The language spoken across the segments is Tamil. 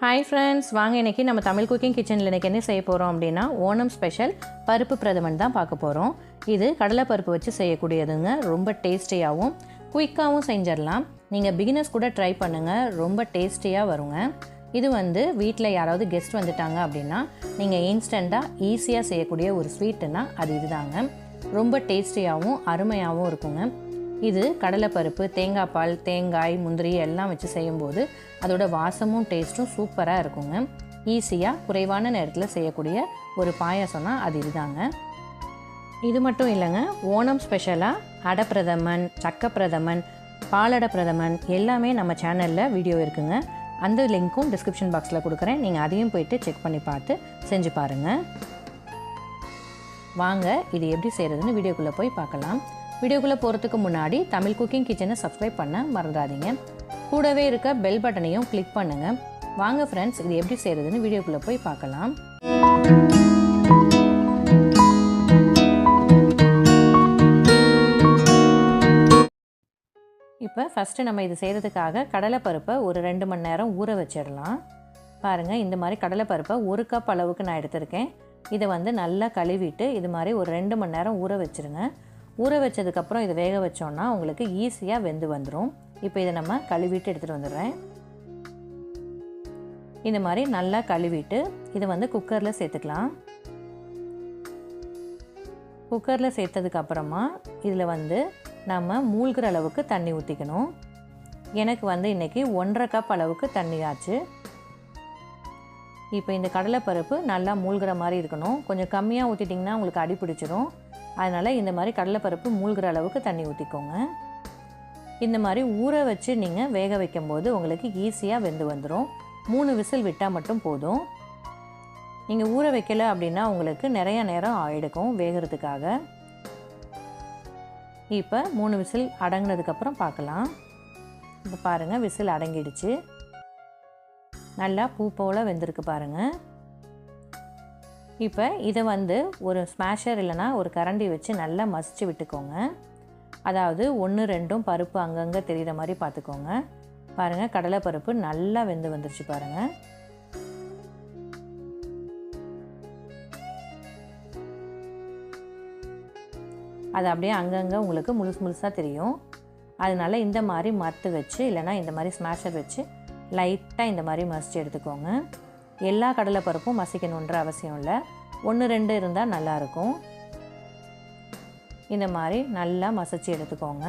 ஹாய் ஃப்ரெண்ட்ஸ் வாங்க இன்றைக்கி நம்ம தமிழ் குக்கிங் கிச்சனில் இன்றைக்கி என்ன செய்ய போகிறோம் அப்படின்னா ஓணம் ஸ்பெஷல் பருப்பு பிரதமன் தான் பார்க்க போகிறோம் இது கடலைப்பருப்பு வச்சு செய்யக்கூடியதுங்க ரொம்ப டேஸ்டியாகவும் குயிக்காகவும் செஞ்சிடலாம். நீங்கள் பிகினர்ஸ் கூட ட்ரை பண்ணுங்கள் ரொம்ப டேஸ்டியாக வருங்க. இது வந்து வீட்டில் யாராவது கெஸ்ட் வந்துட்டாங்க அப்படின்னா நீங்கள் இன்ஸ்டண்ட்டாக ஈஸியாக செய்யக்கூடிய ஒரு ஸ்வீட்டுன்னா அது இதுதாங்க. ரொம்ப டேஸ்டியாகவும் அருமையாகவும் இருக்குங்க. இது கடலைப்பருப்பு தேங்காய் பால் தேங்காய் முந்திரி எல்லாம் வச்சு செய்யும்போது அதோட வாசமும் டேஸ்ட்டும் சூப்பராக இருக்குங்க. ஈஸியாக குறைவான நேரத்தில் செய்யக்கூடிய ஒரு பாயாசம்னா அது இதுதாங்க. இது மட்டும் இல்லைங்க ஓணம் ஸ்பெஷலாக அடப்பிரதமன் சக்கப்பிரதமன் பாலட பிரதமன் எல்லாமே நம்ம சேனலில் வீடியோ இருக்குங்க. அந்த லிங்க்கும் டிஸ்கிரிப்ஷன் பாக்ஸில் கொடுக்குறேன். நீங்கள் அதையும் போயிட்டு செக் பண்ணி பார்த்து செஞ்சு பாருங்கள் வாங்க இது எப்படி செய்கிறதுன்னு வீடியோக்குள்ளே போய் பார்க்கலாம். வீடியோக்குள்ளே போகிறதுக்கு முன்னாடி தமிழ் குக்கிங் கிச்சனை சப்ஸ்கிரைப் பண்ண மறந்துடாதீங்க. கூடவே இருக்க பெல் பட்டனையும் கிளிக் பண்ணுங்கள் வாங்க ஃப்ரெண்ட்ஸ் இது எப்படி செய்கிறதுன்னு வீடியோக்குள்ளே போய் பார்க்கலாம். இப்போ ஃபஸ்ட்டு நம்ம இது செய்கிறதுக்காக கடலைப்பருப்பை ஒரு ரெண்டு மணி நேரம் ஊற வச்சிடலாம். பாருங்கள் இந்த மாதிரி கடலைப்பருப்பை ஒரு கப் அளவுக்கு நான் எடுத்திருக்கேன். இதை வந்து நல்லா கழுவிட்டு இது மாதிரி ஒரு ரெண்டு மணி நேரம் ஊற வச்சுருங்க. ஊற வச்சதுக்கப்புறம் இதை வேக வச்சோன்னா உங்களுக்கு ஈஸியாக வெந்து வந்துடும் இப்போ இதை நம்ம கழுவிட்டு எடுத்துகிட்டு வந்துடுறேன். இந்த மாதிரி நல்லா கழுவிட்டு இதை வந்து குக்கரில் சேர்த்துக்கலாம். குக்கரில் சேர்த்ததுக்கப்புறமா இதில் வந்து நம்ம மூழ்கிற அளவுக்கு தண்ணி ஊற்றிக்கணும் எனக்கு வந்து இன்றைக்கி ஒன்றரை கப் அளவுக்கு தண்ணி ஆச்சு. இப்போ இந்த கடலைப்பருப்பு நல்லா மூழ்கிற மாதிரி இருக்கணும். கொஞ்சம் கம்மியாக ஊற்றிட்டிங்கன்னா உங்களுக்கு அடி பிடிச்சிரும். அதனால் இந்த மாதிரி கடலைப்பருப்பு மூழ்கிற அளவுக்கு தண்ணி ஊற்றிக்கோங்க இந்த மாதிரி ஊற வச்சு நீங்கள் வேக வைக்கும்போது உங்களுக்கு ஈஸியாக வெந்து வந்துடும் மூணு விசில் விட்டால் மட்டும் போதும். நீங்கள் ஊற வைக்கல அப்படின்னா உங்களுக்கு நிறைய நேரம் ஆயிடுக்கும் வேகிறதுக்காக. இப்போ மூணு விசில் அடங்கினதுக்கப்புறம் பார்க்கலாம் இப்போ பாருங்கள் விசில் அடங்கிடுச்சு. நல்லா பூ போல் வெந்திருக்கு பாருங்கள் இப்போ இதை வந்து ஒரு ஸ்மாஷர் இல்லைனா ஒரு கரண்டி வச்சு நல்லா மசிச்சு விட்டுக்கோங்க. அதாவது ஒன்று ரெண்டும் பருப்பு அங்கங்கே தெரிகிற மாதிரி பார்த்துக்கோங்க. பாருங்கள் கடலை பருப்பு நல்லா வெந்து வந்துருச்சு பாருங்கள் அது அப்படியே அங்கங்கே உங்களுக்கு முழுசு முழுசாக தெரியும். அதனால இந்த மாதிரி மத்து வச்சு இல்லைனா இந்த மாதிரி ஸ்மாஷர் வச்சு லைட்டாக இந்த மாதிரி மசிச்சு எடுத்துக்கோங்க. எல்லா கடலை பருப்பும் மசிக்கணுன்ற அவசியம் இல்லை. ஒன்று ரெண்டு இருந்தால் நல்லாயிருக்கும் இந்த மாதிரி நல்லா மசிச்சு எடுத்துக்கோங்க.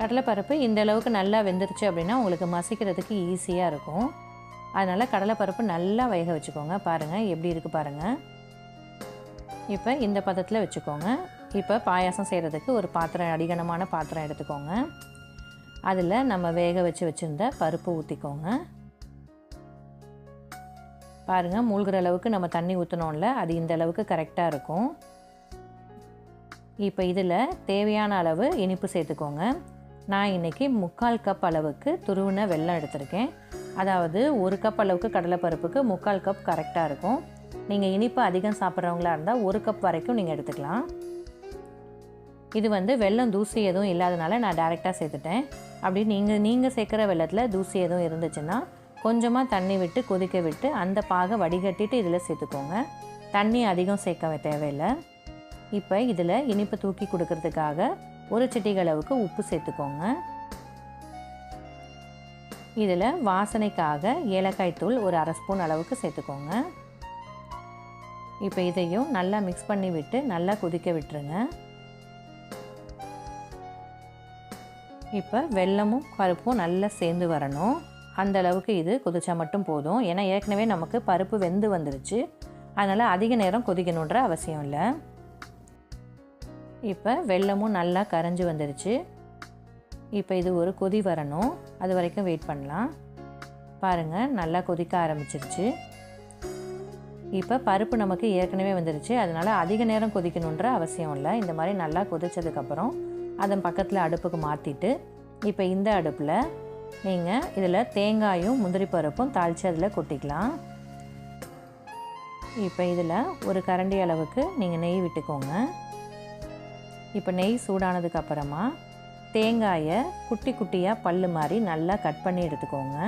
கடலைப்பருப்பு இந்த அளவுக்கு நல்லா வெந்துருச்சு அப்படின்னா உங்களுக்கு மசிக்கிறதுக்கு ஈஸியாக இருக்கும். அதனால் கடலைப்பருப்பு நல்லா வேக வச்சுக்கோங்க. பாருங்கள் எப்படி இருக்குது பாருங்கள் இப்போ இந்த பதத்தில் வச்சுக்கோங்க. இப்போ பாயாசம் செய்கிறதுக்கு ஒரு பாத்திரம் அடிகனமான பாத்திரம் எடுத்துக்கோங்க. அதில் நம்ம வேக வச்சு வச்சுருந்த பருப்பு ஊற்றிக்கோங்க பாருங்கள் மூழ்கிற அளவுக்கு நம்ம தண்ணி ஊற்றினோம்ல அது இந்த அளவுக்கு கரெக்டாக இருக்கும். இப்போ இதில் தேவையான அளவு இனிப்பு சேர்த்துக்கோங்க. நான் இன்றைக்கி முக்கால் கப் அளவுக்கு துருவின வெல்லம் எடுத்திருக்கேன். அதாவது ஒரு கப் அளவுக்கு கடலைப்பருப்புக்கு முக்கால் கப் கரெக்டாக இருக்கும். நீங்கள் இனிப்பு அதிகம் சாப்பிட்றவங்களா இருந்தால் ஒரு கப் வரைக்கும் நீங்கள் எடுத்துக்கலாம். இது வந்து வெள்ளம் தூசி எதுவும் இல்லாதனால நான் டேரெக்டாக சேர்த்துட்டேன். அப்படி நீங்கள் நீங்கள் சேர்க்குற வெள்ளத்தில் தூசி எதுவும் இருந்துச்சுன்னா கொஞ்சமாக தண்ணி விட்டு கொதிக்க விட்டு அந்த பாகை வடிகட்டிட்டு இதில் சேர்த்துக்கோங்க. தண்ணி அதிகம் சேர்க்க தேவையில்லை. இப்போ இதில் இனிப்பு தூக்கி கொடுக்கறதுக்காக ஒரு சிட்டிகை அளவுக்கு உப்பு சேர்த்துக்கோங்க. இதில் வாசனைக்காக ஏலக்காய் தூள் ஒரு அரை ஸ்பூன் அளவுக்கு சேர்த்துக்கோங்க. இப்போ இதையும் நல்லா மிக்ஸ் பண்ணி விட்டு நல்லா கொதிக்க விட்டுருங்க. இப்போ வெல்லமும் பருப்பும் நல்லா சேர்ந்து வரணும். அந்த அளவுக்கு இது கொதிச்சா மட்டும் போதும். ஏன்னா ஏற்கனவே நமக்கு பருப்பு வெந்து வந்துருச்சு. அதனால் அதிக நேரம் கொதிக்கணுன்ற அவசியம் இல்லை. இப்போ வெல்லமும் நல்லா கரைஞ்சி வந்துருச்சு. இப்போ இது ஒரு கொதி வரணும். அது வரைக்கும் வெயிட் பண்ணலாம். பாருங்கள் நல்லா கொதிக்க ஆரம்பிச்சிருச்சு. இப்போ பருப்பு நமக்கு ஏற்கனவே வந்துருச்சு. அதனால் அதிக நேரம் கொதிக்கணுன்ற அவசியம் இல்லை. இந்த மாதிரி நல்லா கொதித்ததுக்கப்புறம் அதன் பக்கத்தில் அடுப்புக்கு மாற்றிட்டு இப்போ இந்த அடுப்பில் நீங்கள் இதில் தேங்காயும் முந்திரி பருப்பும் தாளித்து அதில் கொட்டிக்கலாம். இப்போ இதில் ஒரு கரண்டி அளவுக்கு நீங்கள் நெய் விட்டுக்கோங்க. இப்போ நெய் சூடானதுக்கு அப்புறமா தேங்காயை குட்டி குட்டியாக பல்லு மாதிரி நல்லா கட் பண்ணி எடுத்துக்கோங்க.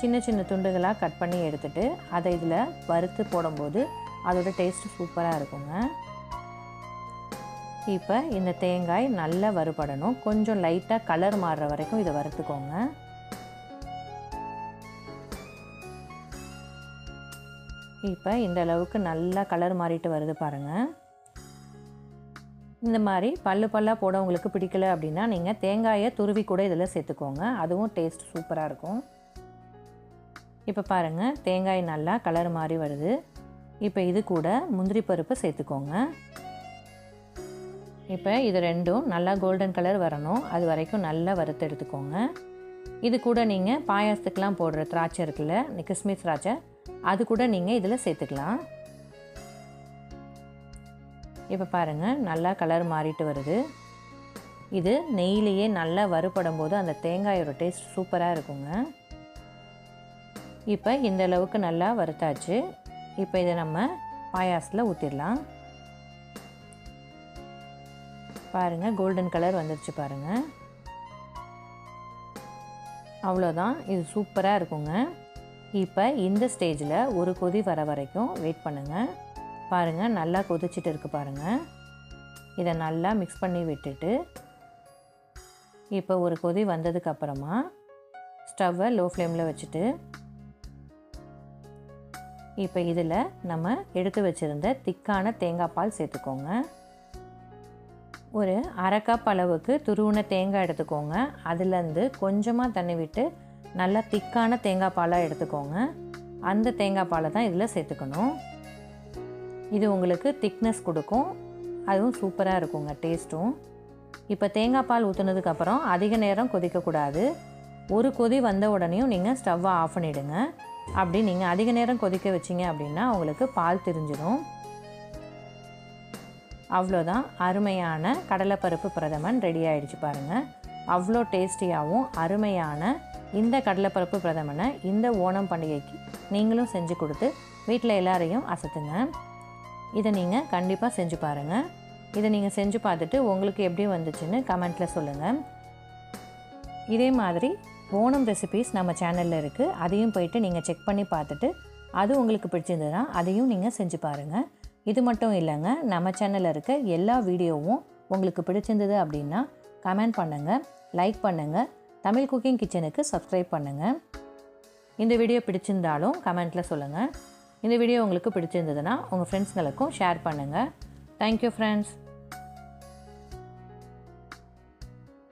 சின்ன சின்ன துண்டுகளாக கட் பண்ணி எடுத்துட்டு அதை இதில் வறுத்து போடும்போது அதோட டேஸ்ட்டு சூப்பராக இருக்குங்க. இப்போ இந்த தேங்காய் நல்லா வறுபடணும். கொஞ்சம் லைட்டாக கலர் மாறுற வரைக்கும் இதை வறுத்துக்கோங்க. இப்போ இந்த அளவுக்கு நல்லா கலர் மாறிட்டு வருது பாருங்கள் இந்த மாதிரி பல்லு பல்லாக போட உங்களுக்கு பிடிக்கல அப்படின்னா நீங்கள் தேங்காயை துருவி கூட இதில் சேர்த்துக்கோங்க. அதுவும் டேஸ்ட் சூப்பராக இருக்கும். இப்போ பாருங்கள் தேங்காய் நல்லா கலர் மாறி வருது. இப்போ இது கூட முந்திரி பருப்பு சேர்த்துக்கோங்க. இப்போ இது ரெண்டும் நல்லா கோல்டன் கலர் வரணும். அது வரைக்கும் நல்லா வறுத்து எடுத்துக்கோங்க. இது கூட நீங்கள் பாயாசத்துக்கெலாம் போடுற திராட்சை இருக்குல்ல கிஸ்மிஸ் திராட்சை அது கூட நீங்கள் இதில் சேர்த்துக்கலாம். இப்போ பாருங்கள் நல்லா கலர் மாறிட்டு வருது. இது நெய்யிலேயே நல்லா வறுபடும் போது அந்த தேங்காயோட டேஸ்ட் சூப்பராக இருக்குங்க. இப்போ இந்த அளவுக்கு நல்லா வறுத்தாச்சு. இப்போ இதை நம்ம பாயாசத்தில் ஊற்றிடலாம் பாருங்கள் கோல்டன் கலர் வந்துருச்சு பாருங்கள் அவ்வளோதான் இது சூப்பராக இருக்குங்க. இப்போ இந்த ஸ்டேஜில் ஒரு கொதி வர வரைக்கும் வெயிட் பண்ணுங்கள் பாருங்கள் நல்லா கொதிச்சிட்டு இருக்கு பாருங்கள் இதை நல்லா மிக்ஸ் பண்ணி விட்டுட்டு இப்போ ஒரு கொதி வந்ததுக்கப்புறமா ஸ்டவ்வை லோ ஃப்ளேமில் வச்சுட்டு இப்போ இதில் நம்ம எடுத்து வச்சுருந்த திக்கான தேங்காய் பால் சேர்த்துக்கோங்க. ஒரு அரை கப் அளவுக்கு துருவின தேங்காய் எடுத்துக்கோங்க. அதுலேருந்து கொஞ்சமாக தண்ணி விட்டு நல்லா திக்கான தேங்காய் பாலாக எடுத்துக்கோங்க. அந்த தேங்காய் பாலை தான் இதில் சேர்த்துக்கணும். இது உங்களுக்கு திக்னஸ் கொடுக்கும். அதுவும் சூப்பராக இருக்குங்க டேஸ்ட்டும். இப்போ தேங்காய் பால் ஊற்றுனதுக்கப்புறம் அதிக நேரம் கொதிக்கக்கூடாது ஒரு கொதி வந்த உடனேயும் நீங்கள் ஸ்டவ்வை ஆஃப் பண்ணிவிடுங்க அப்படி நீங்கள் அதிக நேரம் கொதிக்க வச்சிங்க அப்படின்னா உங்களுக்கு பால் திரிஞ்சிடும் அவ்வளோதான். அருமையான கடலைப்பருப்பு பிரதமன் ரெடி ஆகிடுச்சு பாருங்கள் அவ்வளோ டேஸ்டியாகவும் அருமையான இந்த கடலைப்பருப்பு பிரதமனை இந்த ஓணம் பண்டிகைக்கு நீங்களும் செஞ்சு கொடுத்து வீட்டில் எல்லாரையும் அசத்துங்க. இதை நீங்கள் கண்டிப்பாக செஞ்சு பாருங்கள் இதை நீங்கள் செஞ்சு பார்த்துட்டு உங்களுக்கு எப்படி வந்துச்சுன்னு கமெண்ட்டில் சொல்லுங்கள் இதே மாதிரி ஓணம் ரெசிபீஸ் நம்ம சேனலில் இருக்குது அதையும் போயிட்டு நீங்கள் செக் பண்ணி பார்த்துட்டு அது உங்களுக்கு பிடிச்சிருந்ததுன்னா அதையும் நீங்கள் செஞ்சு பாருங்கள் இது மட்டும் இல்லைங்க நம்ம சேனலில் இருக்க எல்லா வீடியோவும் உங்களுக்கு பிடிச்சிருந்தது அப்படின்னா கமெண்ட் பண்ணுங்கள் லைக் பண்ணுங்கள் தமிழ் குக்கிங் கிச்சனுக்கு சப்ஸ்கிரைப் பண்ணுங்கள் இந்த வீடியோ பிடிச்சிருந்தாலும் கமெண்ட்டில் சொல்லுங்கள் இந்த வீடியோ உங்களுக்கு பிடிச்சிருந்ததுன்னா உங்கள் ஃப்ரெண்ட்ஸ்களுக்கும் ஷேர் பண்ணுங்கள் தேங்க்யூ ஃப்ரெண்ட்ஸ்